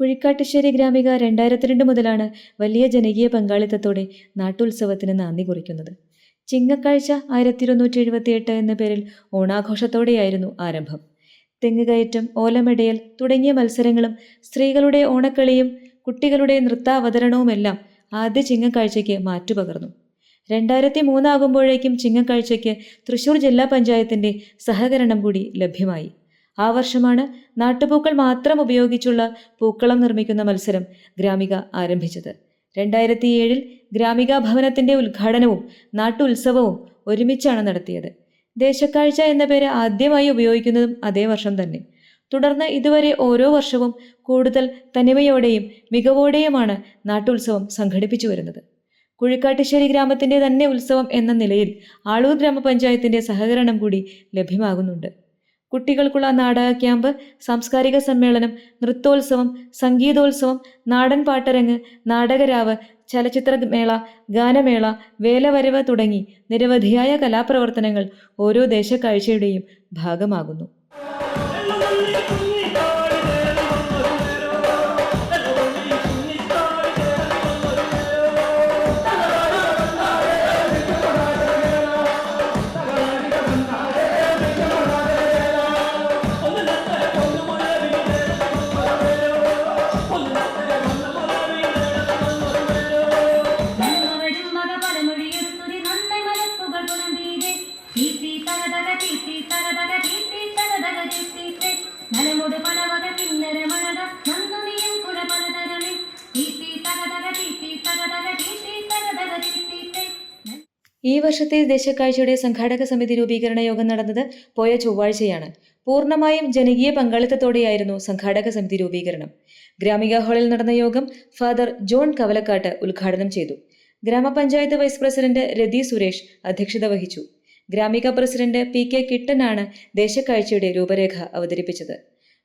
കുഴിക്കാട്ടുശ്ശേരി ഗ്രാമിക രണ്ടായിരത്തി രണ്ട് മുതലാണ് വലിയ ജനകീയ പങ്കാളിത്തത്തോടെ നാട്ടുത്സവത്തിന് നാന്ദി കുറിക്കുന്നത്. ചിങ്ങക്കാഴ്ച ആയിരത്തി ഇരുന്നൂറ്റി എഴുപത്തിയെട്ട് എന്ന പേരിൽ ഓണാഘോഷത്തോടെയായിരുന്നു ആരംഭം. തെങ്ങുകയറ്റം ഓലമെടയൽ തുടങ്ങിയ മത്സരങ്ങളും സ്ത്രീകളുടെ ഓണക്കളിയും കുട്ടികളുടെ നൃത്താവതരണവുമെല്ലാം ആദ്യ ചിങ്ങക്കാഴ്ചയ്ക്ക് മാറ്റുപകർന്നു. രണ്ടായിരത്തി മൂന്നാകുമ്പോഴേക്കും ചിങ്ങക്കാഴ്ചയ്ക്ക് തൃശൂർ ജില്ലാ പഞ്ചായത്തിന്റെ സഹകരണം കൂടി ലഭ്യമായി. ആ വർഷമാണ് നാട്ടുപൂക്കൾ മാത്രം ഉപയോഗിച്ചുള്ള പൂക്കളം നിർമ്മിക്കുന്ന മത്സരം ഗ്രാമിക ആരംഭിച്ചത്. രണ്ടായിരത്തി ഏഴിൽ ഗ്രാമിക ഭവനത്തിന്റെ ഉദ്ഘാടനവും നാട്ടുത്സവവും ഒരുമിച്ചാണ് നടത്തിയത്. ദേശക്കാഴ്ച എന്ന പേര് ആദ്യമായി ഉപയോഗിക്കുന്നതും അതേ വർഷം തന്നെ. തുടർന്ന് ഇതുവരെ ഓരോ വർഷവും കൂടുതൽ തനിമയോടെയും മികവോടെയുമാണ് നാട്ടുത്സവം സംഘടിപ്പിച്ചു വരുന്നത്. കുഴിക്കാട്ടുശ്ശേരി ഗ്രാമത്തിന്റെ തന്നെ ഉത്സവം എന്ന നിലയിൽ ആളൂർ ഗ്രാമപഞ്ചായത്തിന്റെ സഹകരണം കൂടി ലഭ്യമാകുന്നുണ്ട്. കുട്ടികൾക്കുള്ള നാടക ക്യാമ്പ് സാംസ്കാരിക സമ്മേളനം നൃത്തോത്സവം സംഗീതോത്സവം നാടൻ പാട്ടരങ്ങ് നാടകരാവ് ചലച്ചിത്രമേള ഗാനമേള വേലവരവ് തുടങ്ങി നിരവധിയായ കലാപ്രവർത്തനങ്ങൾ ഓരോ ദേശക്കാഴ്ചയുടെയും ഭാഗമാകുന്നു. ഈ വർഷത്തെ ദേശക്കാഴ്ചയുടെ സംഘാടക സമിതി രൂപീകരണ യോഗം നടന്നത് പോയ ചൊവ്വാഴ്ചയാണ്. പൂർണമായും ജനകീയ പങ്കാളിത്തത്തോടെയായിരുന്നു സംഘാടക സമിതി രൂപീകരണം. ഗ്രാമിക ഹാളിൽ നടന്ന യോഗം ഫാദർ ജോൺ കവലക്കാട്ട് ഉദ്ഘാടനം ചെയ്തു. ഗ്രാമപഞ്ചായത്ത് വൈസ് പ്രസിഡന്റ് രതി സുരേഷ് അധ്യക്ഷത വഹിച്ചു. ഗ്രാമിക പ്രസിഡന്റ് പി കെ കിട്ടനാണ് ദേശക്കാഴ്ചയുടെ രൂപരേഖ അവതരിപ്പിച്ചത്.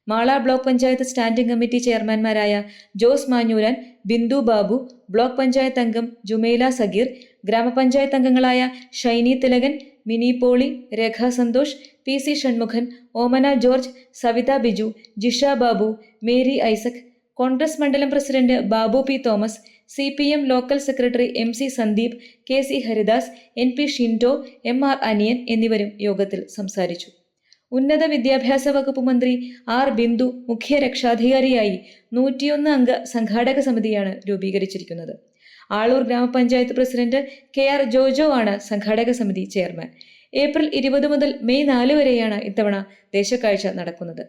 Mala block panchayat standing committee ചെയർമാൻമാരായ Jose Manjooran Bindu Babu block panchayat അംഗം ജുമൈല സഗീർ ഗ്രാമപഞ്ചായത്ത് അംഗങ്ങളായ ഷൈനി തിലകൻ മിനി പോളി രേഖ സന്തോഷ് പി സി ഷൺമുഖൻ ഓമന ജോർജ് സവിത ബിജു ജിഷ ബാബു മേരി ഐസക് കോൺഗ്രസ് മണ്ഡലം president Babu P Thomas C P M local secretary M C Sandeep K C Haridas N P Shindo M R Aniyan എന്നിവരും യോഗത്തിൽ സംസാരിച്ചു. ഉന്നത വിദ്യാഭ്യാസ വകുപ്പ് മന്ത്രി ആർ ബിന്ദു മുഖ്യ രക്ഷാധികാരിയായി നൂറ്റിയൊന്ന് അംഗ സംഘാടക സമിതിയാണ് രൂപീകരിച്ചിരിക്കുന്നത്. ആളൂർ ഗ്രാമപഞ്ചായത്ത് പ്രസിഡന്റ് കെ ആർ ജോജോ ആണ് സംഘാടക സമിതി ചെയർമാൻ. ഏപ്രിൽ ഇരുപത് മുതൽ മെയ് നാല് വരെയാണ് ഇത്തവണ ദേശക്കാഴ്ച നടക്കുന്നത്.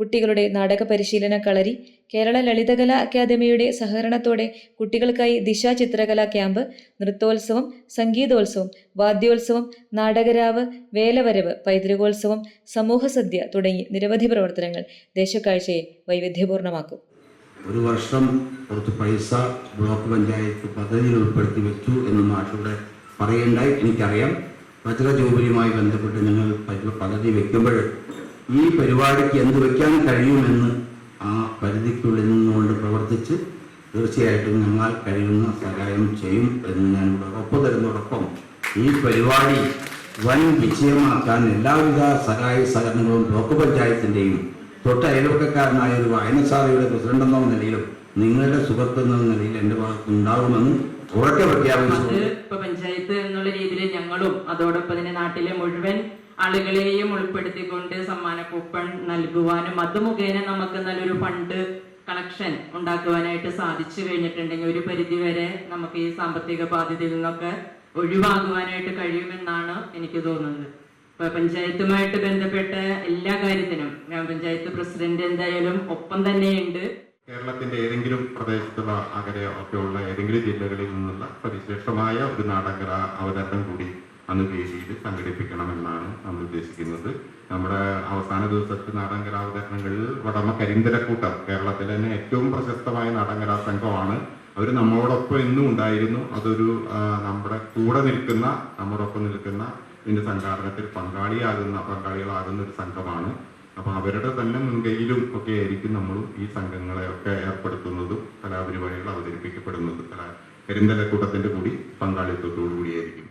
കുട്ടികളുടെ നാടക പരിശീലന കളരി കേരള ലളിതകലാ അക്കാദമിയുടെ സഹകരണത്തോടെ കുട്ടികൾക്കായി ദിശ ചിത്രകലാ ക്യാമ്പ് നൃത്തോത്സവം സംഗീതോത്സവം വാദ്യോത്സവം നാടകരാവ് വേലവരവ് പൈതൃകോത്സവം സമൂഹസദ്യ തുടങ്ങി നിരവധി പ്രവർത്തനങ്ങൾ ദേശക്കാഴ്ചയെ വൈവിധ്യപൂർണമാക്കും ഒരു വർഷം കുറച്ച് പൈസ ബ്ലോക്ക് പഞ്ചായത്ത് പദ്ധതിയിൽ ഉൾപ്പെടുത്തി വെച്ചു എന്ന് മാഷൂടെ പറയേണ്ടായി എനിക്കറിയാം. വജ്ര ജൂബിലിയുമായി ബന്ധപ്പെട്ട് ഞങ്ങൾ പദ്ധ- പദ്ധതി വെക്കുമ്പോൾ ഈ പരിപാടിക്ക് എന്ത് വയ്ക്കാൻ കഴിയുമെന്ന് ആ പരിധിക്കുള്ളിൽ നിന്നുകൊണ്ട് പ്രവർത്തിച്ച് തീർച്ചയായിട്ടും ഞങ്ങൾ കഴിയുന്ന സഹായം ചെയ്യും എന്ന് ഞാൻ ഉറപ്പ് തരുന്നതോടൊപ്പം ഈ പരിപാടി വൻ വിജയമാക്കാൻ എല്ലാവിധ സഹായ സഹകരണങ്ങളും ബ്ലോക്ക് പഞ്ചായത്തിന്റെയും തൊട്ട് അയൽവക്കക്കാരനായ ഒരു വായനശാലയുടെ പ്രസിഡന്റ് എന്ന നിലയിലും നിങ്ങളുടെ സുഹൃത്ത് എന്ന നിലയിൽ എന്റെ ഭാഗത്ത് ഉണ്ടാകുമെന്ന് ഉറക്കെ പ്രഖ്യാപിച്ചു. പഞ്ചായത്ത് എന്നുള്ള രീതിയിൽ ഞങ്ങളും അതോടൊപ്പം തന്നെ നാട്ടിലെ മുഴുവൻ ആളുകളെയും ഉൾപ്പെടുത്തിക്കൊണ്ട് സമ്മാന കൂപ്പൺ നൽകുവാനും അത് മുഖേന നമുക്ക് നല്ലൊരു ഫണ്ട് കളക്ഷൻ ഉണ്ടാക്കുവാനായിട്ട് സാധിച്ചു കഴിഞ്ഞിട്ടുണ്ടെങ്കിൽ ഒരു പരിധിവരെ നമുക്ക് ഈ സാമ്പത്തിക ബാധ്യതയിൽ നിന്നൊക്കെ ഒഴിവാകുവാനായിട്ട് കഴിയുമെന്നാണ് എനിക്ക് തോന്നുന്നത്. ഇപ്പൊ പഞ്ചായത്തുമായിട്ട് ബന്ധപ്പെട്ട എല്ലാ കാര്യത്തിനും ഗ്രാമപഞ്ചായത്ത് പ്രസിഡന്റ് എന്തായാലും ഒപ്പം തന്നെയുണ്ട്. കേരളത്തിന്റെ ഏതെങ്കിലും പ്രദേശത്തുള്ള അകലെ ഒക്കെ ഉള്ള ഏതെങ്കിലും ജില്ലകളിൽ നിന്നുള്ള സവിശേഷമായ ഒരു നാടകര അവതരണം കൂടി അന്ന് വേദിയിൽ സംഘടിപ്പിക്കണമെന്നാണ് നമ്മൾ ഉദ്ദേശിക്കുന്നത്. നമ്മുടെ അവസാന ദിവസത്തെ നാടൻ അവതരണങ്ങളിൽ വടമ കരിന്തലക്കൂട്ടം കേരളത്തിലെ തന്നെ ഏറ്റവും പ്രശസ്തമായ നാടകരാ സംഘമാണ് അവർ നമ്മളോടൊപ്പം എന്നും ഉണ്ടായിരുന്നു. അതൊരു നമ്മുടെ കൂടെ നിൽക്കുന്ന നമ്മോടൊപ്പം നിൽക്കുന്ന ഇതിന്റെ സംഘാടനത്തിൽ പങ്കാളിയാകുന്ന പങ്കാളികളാകുന്ന ഒരു സംഘമാണ്. അപ്പൊ അവരുടെ തന്നെ മുൻകൈയിലും ഒക്കെ ആയിരിക്കും നമ്മൾ ഈ സംഘങ്ങളെ ഒക്കെ ഏർപ്പെടുത്തുന്നതും കലാപരിപാടികൾ അവതരിപ്പിക്കപ്പെടുന്നതും. കലാ കരിന്തലക്കൂട്ടത്തിന്റെ കൂടി പങ്കാളിത്തത്തോടു കൂടിയായിരിക്കും.